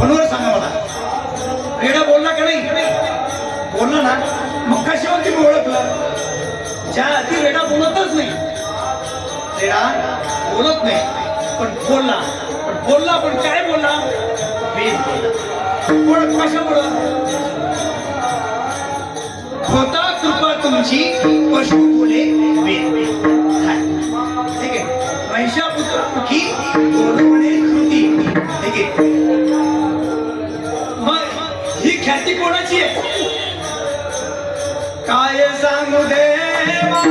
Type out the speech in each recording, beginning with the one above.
फोनवर सांगा मला. रेडा बोलला का नाही? बोलला ना. मग कशावर तुम्ही ओळखलं? ज्या आधी रेडा बोलतच नाही. रेडा बोलत नाही पण बोलला. पण बोलला पण काय बोलला? वेद बोलला. ओळख कशामुळं? होता कृपा तुमची पशु बोले वेद ठीक आहे. महिषापुत्र की गोडवणे ही ख्याती कोणाची आहे काय सांगू देवा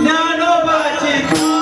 ज्ञानोबाची ख्याती.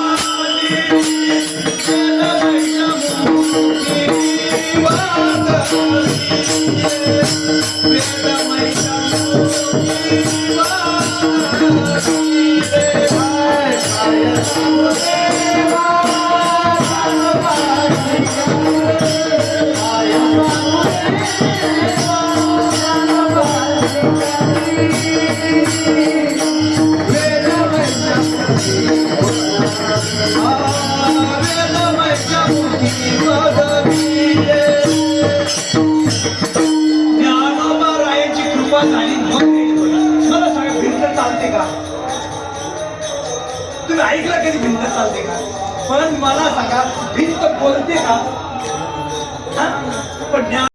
कृपा झाली मला सांगा भिंत चालते का तुम्ही ऐकलं कधी भिंत चालते का? पण मला सांगा भिंत बोलते का? पण ज्ञान